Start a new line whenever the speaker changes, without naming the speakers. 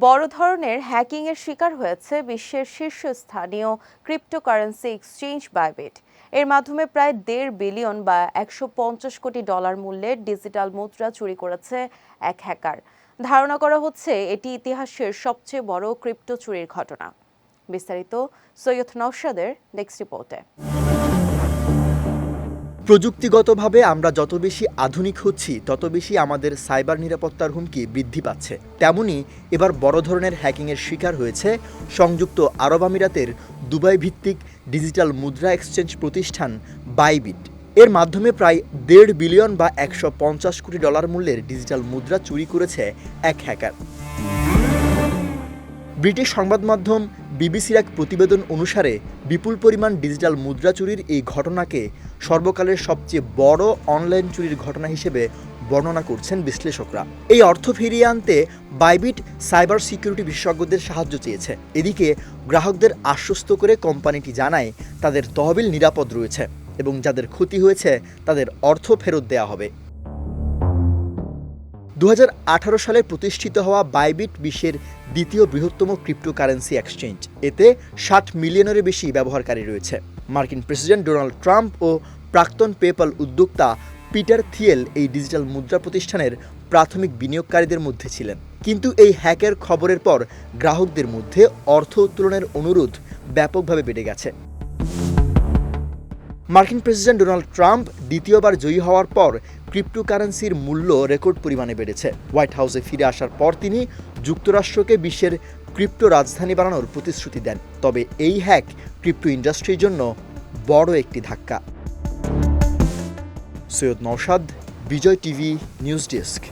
বড় ধরনের হ্যাকিংয়ের শিকার হয়েছে বিশ্বের শীর্ষস্থানীয় ক্রিপ্টোকারেন্সি এক্সচেঞ্জ বাইবিট এর মাধ্যমে প্রায় দেড় বিলিয়ন বা একশো পঞ্চাশ কোটি ডলার মূল্যের ডিজিটাল মুদ্রা চুরি করেছে এক হ্যাকার ধারণা করা হচ্ছে এটি ইতিহাসের সবচেয়ে বড় ক্রিপ্টো চুরির ঘটনা। বিস্তারিত সৈয়দ নওশাদের নেক্সট রিপোর্টে
প্রযুক্তিগতভাবে আমরা যত বেশি আধুনিক হচ্ছি, তত বেশি আমাদের সাইবার নিরাপত্তার হুমকি বৃদ্ধি পাচ্ছে। তেমনি এবার বড় ধরনের হ্যাকিংয়ের শিকার হয়েছে সংযুক্ত আরব আমিরাতের দুবাই ভিত্তিক ডিজিটাল মুদ্রা এক্সচেঞ্জ প্রতিষ্ঠান বাইবিট। এর মাধ্যমে প্রায় দেড় বিলিয়ন বা একশো পঞ্চাশ কোটি ডলার মূল্যের ডিজিটাল মুদ্রা চুরি করেছে এক হ্যাকার। ব্রিটিশ সংবাদ মাধ্যম বিবিসির এক প্রতিবেদন অনুসারে, বিপুল পরিমাণ ডিজিটাল মুদ্রা চুরির এই ঘটনাকে সর্বকালের সবচেয়ে বড় অনলাইন চুরির ঘটনা হিসেবে বর্ণনা করছেন বিশ্লেষকরা। এই অর্থ ফিরিয়ে আনতে বাইবিট সাইবার সিকিউরিটি বিশেষজ্ঞদের সাহায্য চেয়েছে। এদিকে, গ্রাহকদের আশ্বস্ত করে কোম্পানিটি জানায়, তাদের তহবিল নিরাপদ রয়েছে এবং যাদের ক্ষতি হয়েছে, তাদের অর্থ ফেরত দেওয়া হবে। দু হাজার আঠারো সালে প্রতিষ্ঠিত হওয়া বাইবিট বিশ্বের দ্বিতীয় বৃহত্তম ক্রিপ্টোকারেন্সি এক্সচেঞ্জ। এতে ষাট মিলিয়নেরও বেশি ব্যবহারকারী রয়েছে। মার্কিন প্রেসিডেন্ট ডোনাল্ড ট্রাম্প ও প্রাক্তন পেপাল উদ্যোক্তা পিটার থিয়েল এই ডিজিটাল মুদ্রা প্রতিষ্ঠানের প্রাথমিক বিনিয়োগকারীদের মধ্যে ছিলেন। কিন্তু এই হ্যাকের খবরের পর গ্রাহকদের মধ্যে অর্থ উত্তোলনের অনুরোধ ব্যাপকভাবে বেড়ে গেছে। মার্কিন প্রেসিডেন্ট ডোনাল্ড ট্রাম্প দ্বিতীয়বার জয়ী হওয়ার পর ক্রিপ্টোকারেন্সির মূল্য রেকর্ড পরিমাণে বেড়েছে। হোয়াইট হাউসে ফিরে আসার পর তিনি যুক্তরাষ্ট্রকে বিশ্বের ক্রিপ্টো রাজধানী বানানোর প্রতিশ্রুতি দেন। তবে এই হ্যাক ক্রিপ্টো ইন্ডাস্ট্রির জন্য বড় একটি ধাক্কা। Syed Naushad Bijoy TV, news desk.